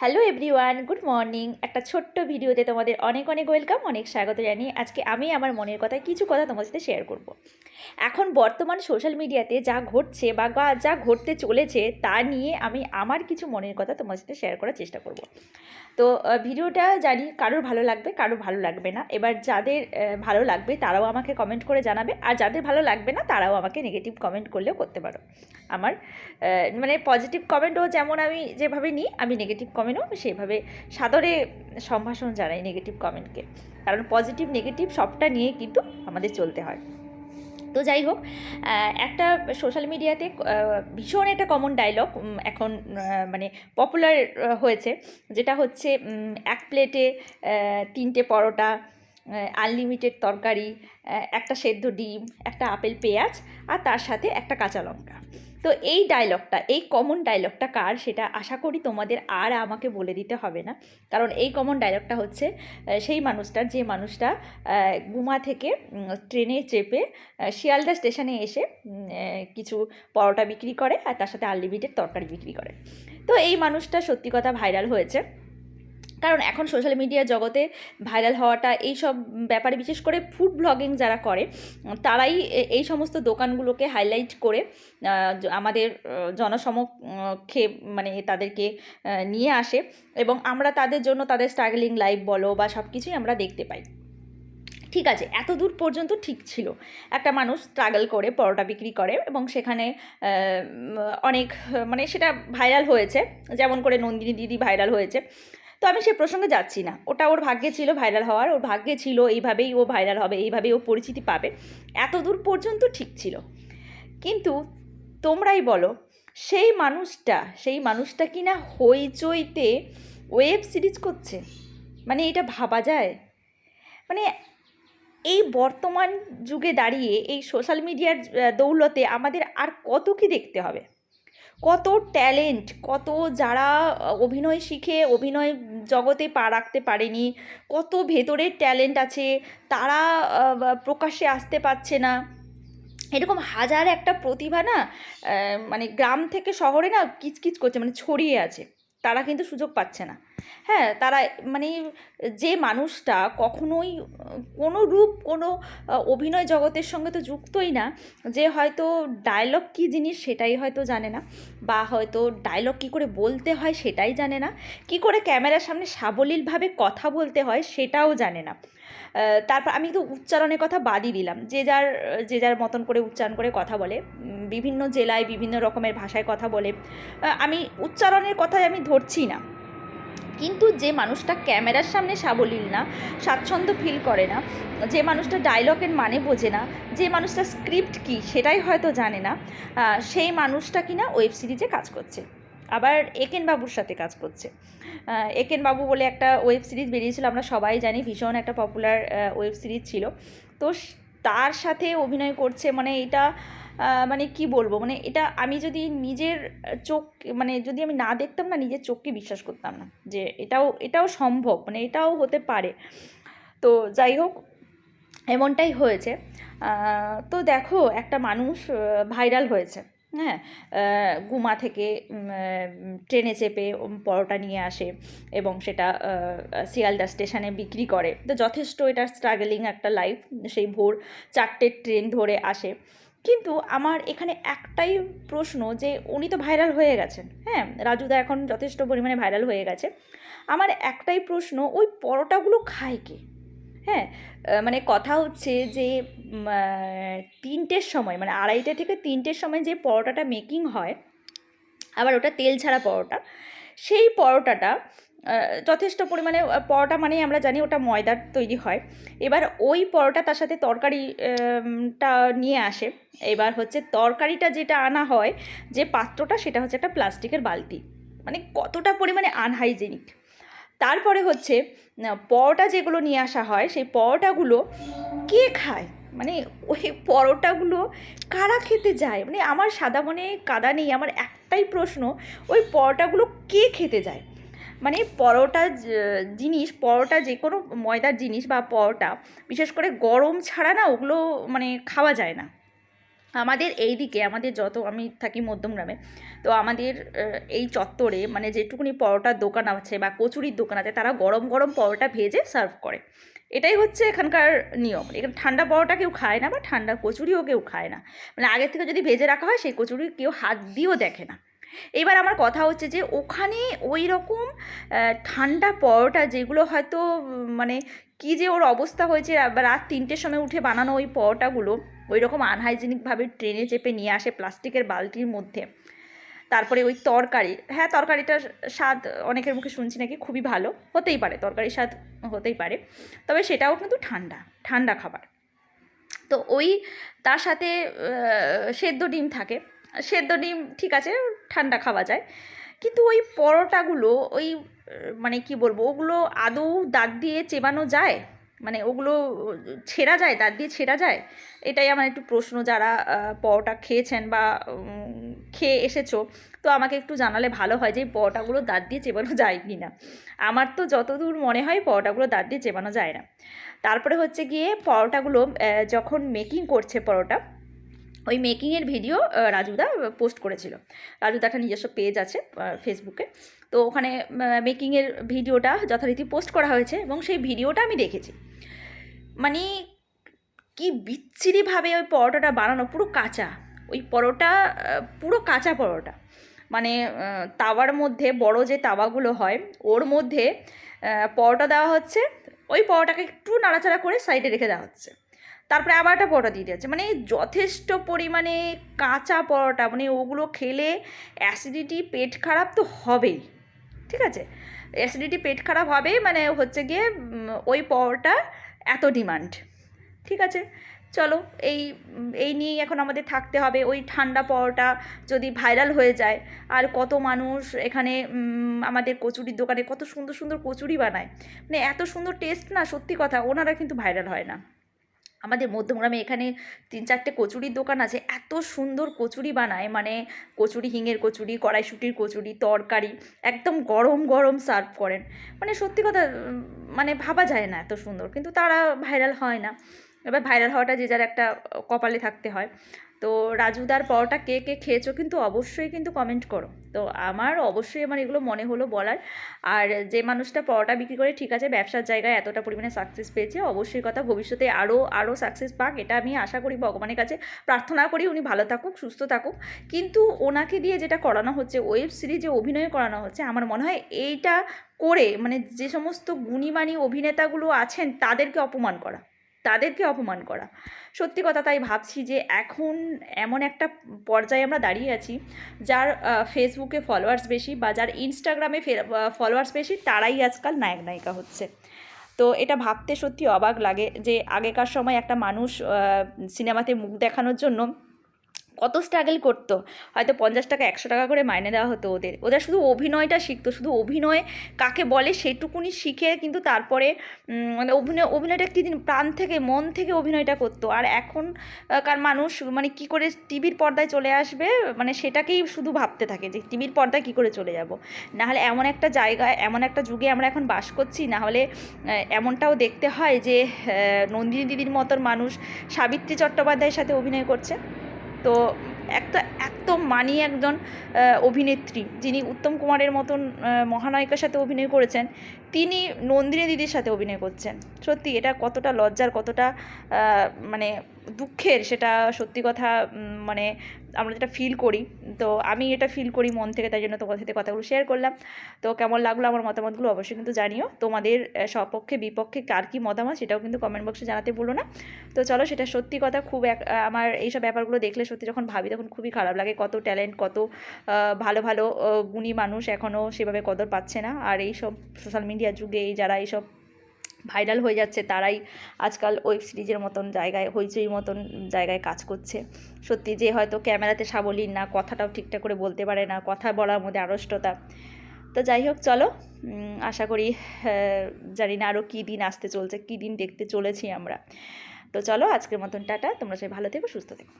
Hello everyone, good morning একটা ছোট্ট ভিডিওতে তোমাদের অনেক অনেক ওয়েলকাম, অনেক স্বাগত জানিয়ে আজকে আমি আমার মনের কথা কিছু কথা তোমার সাথে শেয়ার করব। এখন বর্তমান সোশ্যাল মিডিয়াতে যা ঘটছে বা যা ঘটতে চলেছে তা নিয়ে আমি আমার কিছু মনের কথা তোমার সাথে শেয়ার করার চেষ্টা করব। তো ভিডিওটা জানি কারোর ভালো লাগবে, কারোর ভালো লাগবে না এবার যাদের ভালো লাগবে তারাও আমাকে কমেন্ট করে জানাবে, আর যাদের ভালো লাগবে না তারাও আমাকে নেগেটিভ কমেন্ট করলেও করতে পারো আমার মানে পজিটিভ কমেন্টও যেমন আমি যেভাবে নিই, আমি নেগেটিভ কমেন্টও আমি সেভাবে সাদরে সম্ভাষণ জানাই নেগেটিভ কমেন্টকে কারণ পজিটিভ নেগেটিভ সবটা নিয়ে কিন্তু আমাদের চলতে হয়। তো যাই হোক একটা সোশ্যাল মিডিয়াতে ভীষণ একটা কমন ডায়লগ এখন মানে পপুলার হয়েছে। যেটা হচ্ছে এক প্লেটে তিনটে পরোটা আনলিমিটেড তরকারি একটা সেদ্ধ ডিম, একটা আপেল পেঁয়াজ, আর তার সাথে একটা কাঁচা লঙ্কা। তো এই ডায়লগটা এই কমন ডায়লগটা কার সেটা আশা করি তোমাদের আর আমাকে বলে দিতে হবে না। কারণ এই কমন ডায়লগটা হচ্ছে সেই মানুষটার যে মানুষটা গুমা থেকে ট্রেনে চেপে শিয়ালদা স্টেশনে এসে কিছু পরোটা বিক্রি করে আর তার সাথে আনলিমিটেড তরকারি বিক্রি করে। তো এই মানুষটা সত্যি কথা ভাইরাল হয়েছে। কারণ এখন সোশ্যাল মিডিয়া জগতে ভাইরাল হওয়াটা এই সব ব্যাপারে, বিশেষ করে ফুড ব্লগিং যারা করে, তারাই এই সমস্ত দোকানগুলোকে হাইলাইট করে আমাদের জনসমক্ষে মানে তাদেরকে নিয়ে আসে এবং আমরা তাদের জন্য তাদের স্ট্রাগলিং লাইফ বলো বা সব কিছুই আমরা দেখতে পাই। ঠিক আছে এত দূর পর্যন্ত ঠিক ছিল। একটা মানুষ স্ট্রাগল করে, পরোটা বিক্রি করে এবং সেখানে অনেক মানে সেটা ভাইরাল হয়েছে। যেমন করে নন্দিনী দিদি ভাইরাল হয়েছে। তো আমি সে প্রসঙ্গে যাচ্ছি না। ওটা ওর ভাগ্যে ছিল ভাইরাল হওয়ার, ওর ভাগ্যে ছিল এইভাবেই ও ভাইরাল হবে, এইভাবেই ও পরিচিতি পাবে। এত দূর পর্যন্ত ঠিক ছিল। কিন্তু তোমরাই বলো, সেই মানুষটা সেই মানুষটা কি না হইচইতে ওয়েব সিরিজ করছে? মানে এটা ভাবা যায়? মানে এই বর্তমান যুগে দাঁড়িয়ে এই সোশ্যাল মিডিয়ার দৌলতে আমাদের আর কত কি দেখতে হবে? কত ট্যালেন্ট, কত যারা অভিনয় শিখে অভিনয় জগতে পা রাখতে পারেনি, কত ভেতরের ট্যালেন্ট আছে, তারা প্রকাশ্যে আসতে পারছে না। এরকম হাজার একটা প্রতিভা না মানে গ্রাম থেকে শহরে না কিচকিচ করছে মানে ছড়িয়ে আছে। তারা কিন্তু সুযোগ পাচ্ছে না। হ্যাঁ তারা মানে যে মানুষটা কখনোই, কোনো রূপ, কোনো অভিনয় জগতের সঙ্গে তো যুক্তই না, যে হয়তো ডায়লগ কী জিনিস সেটাই হয়তো জানে না, বা হয়তো ডায়লগ কী করে বলতে হয় সেটাই জানে না, কী করে ক্যামেরার সামনে সাবলীলভাবে কথা বলতে হয় সেটাও জানে না। তারপর আমি তো উচ্চারণের কথা বাদই দিলাম, যে যার যে যার মতন করে উচ্চারণ করে কথা বলে বিভিন্ন জেলায় বিভিন্ন রকমের ভাষায় কথা বলে আমি উচ্চারণের কথা আমি ধরছি না। কিন্তু যে মানুষটা ক্যামেরার সামনে সাবলীল না, স্বাচ্ছন্দ্য ফিল করে না, যে মানুষটা ডায়লগের মানে বোঝে না, যে মানুষটা স্ক্রিপ্ট কী সেটাই হয়তো জানে না সেই মানুষটা কিনা ওয়েব সিরিজে কাজ করছে। আবার একেন বাবুর সাথে কাজ করছে। একেন বাবু বলে একটা ওয়েব সিরিজ বেরিয়েছিল, আমরা সবাই জানি, ভীষণ একটা পপুলার ওয়েব সিরিজ ছিল। তো তার সাথে অভিনয় করছে মানে এটা মানে কি বলব মানে এটা আমি যদি নিজের চোখ মানে যদি আমি না দেখতাম না, নিজের চোখকে বিশ্বাস করতাম না যে এটাও এটাও সম্ভব মানে এটাও হতে পারে। তো যাই হোক, এমনটাই হয়েছে। তো দেখো, একটা মানুষ ভাইরাল হয়েছে। হ্যাঁ গুমা থেকে ট্রেনে চেপে পরোটা নিয়ে আসে এবং সেটা শিয়ালদা স্টেশনে বিক্রি করে। তো যথেষ্ট এটা স্ট্রাগলিং একটা লাইফ সেই ভোর চারটে ট্রেন ধরে আসে। কিন্তু আমার এখানে একটাই প্রশ্ন যে, উনি তো ভাইরাল হয়ে গেছেন। হ্যাঁ রাজুদা এখন যথেষ্ট পরিমাণে ভাইরাল হয়ে গেছে। আমার একটাই প্রশ্ন, ওই পরোটাগুলো খায় কে? হ্যাঁ মানে কথা হচ্ছে যে তিনটের সময় মানে আড়াইটে থেকে তিনটের সময় যে পরোটাটা মেকিং হয়, আবার ওটা তেল ছাড়া পরোটা, সেই পরোটাটা যথেষ্ট পরিমাণে পরোটা মানে আমরা জানি ওটা ময়দার তৈরি হয়। এবার ওই পরোটা তার সাথে তরকারিটা নিয়ে আসে। এবার হচ্ছে তরকারিটা যেটা আনা হয়, যে পাত্রটা সেটা হচ্ছে একটা প্লাস্টিকের বালতি। মানে কতটা পরিমাণে আনহাইজেনিক তারপরে হচ্ছে পরোটা যেগুলো নিয়ে আসা হয়, সেই পরোটাগুলো কে খায়? মানে ওই পরোটাগুলো কারা খেতে যায়? মানে আমার সাদা মনে কাদা নেই, আমার একটাই প্রশ্ন, ওই পরোটাগুলো কে খেতে যায়? মানে পরোটা জিনিস, পরোটা যে কোনো ময়দার জিনিস বা পরোটা, বিশেষ করে গরম ছাড়া না, ওগুলো মানে খাওয়া যায় না। আমাদের এই দিকে আমাদের যত, আমি থাকি মধ্যমগ্রামে তো আমাদের এই চত্বরে মানে যেটুকুনি পরোটার দোকান আছে বা কচুরির দোকান আছে, তারা গরম গরম পরোটা ভেজে সার্ভ করে। এটাই হচ্ছে এখানকার নিয়ম। এখানে ঠান্ডা পরোটা কেউ খায় না বা ঠান্ডা কচুরিও কেউ খায় না। মানে আগের থেকে যদি ভেজে রাখা হয়, সেই কচুরি কেউ হাত দিয়েও দেখে না। এবার আমার কথা হচ্ছে যে ওখানে ওই রকম ঠান্ডা পরোটা যেগুলো হয়তো মানে কী যে ওর অবস্থা হয়েছে রাত তিনটের সময় উঠে বানানো ওই পরোটাগুলো ওই রকম আনহাইজিনিকভাবে ট্রেনে চেপে নিয়ে আসে প্লাস্টিকের বালতির মধ্যে। তারপরে ওই তরকারি হ্যাঁ তরকারিটার স্বাদ অনেকের মুখে শুনছি নাকি, খুবই ভালো, হতেই পারে, তরকারির স্বাদ হতেই পারে। তবে সেটাও কিন্তু ঠান্ডা ঠান্ডা খাবার। তো ওই তার সাথে সেদ্ধ ডিম থাকে। সেদ্ধ ডিম ঠিক আছে, ঠান্ডা খাওয়া যায়। কিন্তু ওই পরোটাগুলো, ওই মানে কি বলব, ওগুলো আদৌ দাঁত দিয়ে চেবানো যায়? মানে ওগুলো ছেঁড়া যায় দাঁত দিয়ে ছেঁড়া যায়? এটাই আমার একটু প্রশ্ন, যারা পরোটা খেয়েছেন বা খেয়ে এসেছ, তো আমাকে একটু জানালে ভালো হয় যে পরোটাগুলো দাঁত দিয়ে চেবানো যায় কি না আমার তো যতদূর মনে হয়, পরোটাগুলো দাঁত দিয়ে চেবানো যায় না। তারপরে হচ্ছে গিয়ে পরোটাগুলো যখন মেকিং করছে পরোটা ওই মেকিংয়ের ভিডিও রাজুদা পোস্ট করেছিল। রাজুদা একটা নিজস্ব পেজ আছে ফেসবুকে তো ওখানে মেকিংয়ের ভিডিওটা যথারীতি পোস্ট করা হয়েছে এবং সেই ভিডিওটা আমি দেখেছি। মানে কি বিচ্ছিরিভাবে ওই পরোটাটা বানানো, পুরো কাঁচা। ওই পরোটা পুরো কাঁচা পরোটা। মানে তাওয়ার মধ্যে বড় যে তাওয়াগুলো হয়, ওর মধ্যে পরোটা দেওয়া হচ্ছে। ওই পরোটাকে একটু নাড়াচাড়া করে সাইডে রেখে দেওয়া হচ্ছে। তারপরে আবার একটা পরোটা দিয়ে দিচ্ছে মানে যথেষ্ট পরিমাণে কাঁচা পরোটা মানে ওগুলো খেলে অ্যাসিডিটি পেট খারাপ তো হবেই, ঠিক আছে? অ্যাসিডিটি পেট খারাপ হবে মানে হচ্ছে গিয়ে ওই পরোটা এত ডিমান্ড ঠিক আছে? চলো, এই এই নিয়েই এখন আমাদের থাকতে হবে। ওই ঠান্ডা পরোটা যদি ভাইরাল হয়ে যায়, আর কত মানুষ এখানে আমাদের কচুরির দোকানে কত সুন্দর সুন্দর কচুরি বানায়। মানে এত সুন্দর টেস্ট না, সত্যি কথা, ওনারা কিন্তু ভাইরাল হয় না। আমাদের মধ্যমগ্রামে এখানে তিন চারটে কচুরির দোকান আছে। এত সুন্দর কচুরি বানায় মানে কচুরি, হিঙের কচুরি, কড়াইশুটির কচুরি, তরকারি, একদম গরম গরম সার্ভ করেন। মানে সত্যি কথা মানে ভাবা যায় না এত সুন্দর। কিন্তু তারা ভাইরাল হয় না। এবার ভাইরাল হওয়াটা যে যার একটা কপালে থাকতে হয়। তো রাজুদার পরোটা কে কে খেয়েছো কিন্তু অবশ্যই কিন্তু কমেন্ট করো। তো আমার অবশ্যই আমার এগুলো মনে হলো বলার। আর যে মানুষটা পরোটা বিক্রি করে, ঠিক আছে, ব্যবসার জায়গায় এতটা পরিমাণে সাকসেস পেয়েছে, অবশ্যই কথা ভবিষ্যতে আরও আরও সাকসেস পাক, এটা আমি আশা করি ভগবানের কাছে প্রার্থনা করি, উনি ভালো থাকুক, সুস্থ থাকুক। কিন্তু ওনাকে দিয়ে যেটা করানো হচ্ছে ওয়েব সিরিজে অভিনয় করানো হচ্ছে, আমার মনে হয় এইটা করে মানে যে সমস্ত গুণীমানী অভিনেতাগুলো আছেন, তাদেরকে অপমান করা। তাদেরকে অপমান করা। সত্যি কথা তাই ভাবছি যে এখন এমন একটা পর্যায়ে আমরা দাঁড়িয়ে আছি, যার ফেসবুকে ফলোয়ার্স বেশি বা যার ইনস্টাগ্রামে ফলোয়ার্স বেশি, তারাই আজকাল নায়ক নায়িকা হচ্ছে। তো এটা ভাবতে সত্যি অবাক লাগে যে আগেকার সময় একটা মানুষ সিনেমাতে মুখ দেখানোর জন্য কত স্ট্রাগল করতো। হয়তো পঞ্চাশ টাকা, একশো টাকা করে মাইনে দেওয়া হতো ওদের। ওদের শুধু অভিনয়টা শিখতো, শুধু অভিনয় কাকে বলে সেটুকুনি শিখে কিন্তু তারপরে মানে অভিনয়, অভিনয়টা কী দিন প্রাণ থেকে, মন থেকে অভিনয়টা করতো। আর এখন কার মানুষ মানে কি করে টিভির পর্দায় চলে আসবে মানে সেটাকেই শুধু ভাবতে থাকে যে টিভির পর্দায় কি করে চলে যাব। নাহলে এমন একটা জায়গায়, এমন একটা যুগে আমরা এখন বাস করছি, নাহলে এমনটাও দেখতে হয় যে নন্দিনী দিদির মতন মানুষ সাবিত্রী চট্টোপাধ্যায়ের সাথে অভিনয় করছে। তো একটা এত মানি একজন অভিনেত্রী যিনি উত্তম কুমারের মতন মহানায়িকার সাথে অভিনয় করেছেন, তিনি নন্দিনী দিদির সাথে অভিনয় করছেন। সত্যি এটা কতটা লজ্জার, কতটা মানে দুঃখের, সেটা সত্যি কথা মানে আমরা যেটা ফিল করি, তো আমি এটা ফিল করি মন থেকে, তাই জন্য তোমাদের সাথে কথাগুলো শেয়ার করলাম। তো কেমন লাগল আমার মতামতগুলো অবশ্যই কিন্তু জানিও। তোমাদের সপক্ষে, বিপক্ষে কার কী মতামত, সেটাও কিন্তু কমেন্ট বক্সে জানাতে বলো না। তো চলো, সেটা সত্যি কথা, খুব এক আমার এইসব ব্যাপারগুলো দেখলে সত্যি যখন ভাবি, তখন খুবই খারাপ লাগে। কত ট্যালেন্ট কত ভালো ভালো গুণী মানুষ এখনও সেভাবে কদর পাচ্ছে না। আর এই সব সোশ্যাল মিডিয়ার যুগে যারা এইসব ভাইরাল হয়ে যাচ্ছে তারাই আজকাল ওয়েব সিরিজের মতন জায়গায় হইচই মতন জায়গায় কাজ করছে। সত্যি যে হয়তো ক্যামেরাতে সাবলীন না কথাটাও ঠিকঠাক করে বলতে পারে না কথা বলার মধ্যে আড়ষ্টতা। তো যাই হোক চলো আশা করি আহ, জানি না আরও কী দিন আসতে চলছে কী দিন দেখতে চলেছি আমরা। তো চলো আজকের মতন টাটা তোমরা সবাই ভালো থেকো সুস্থ থেকো।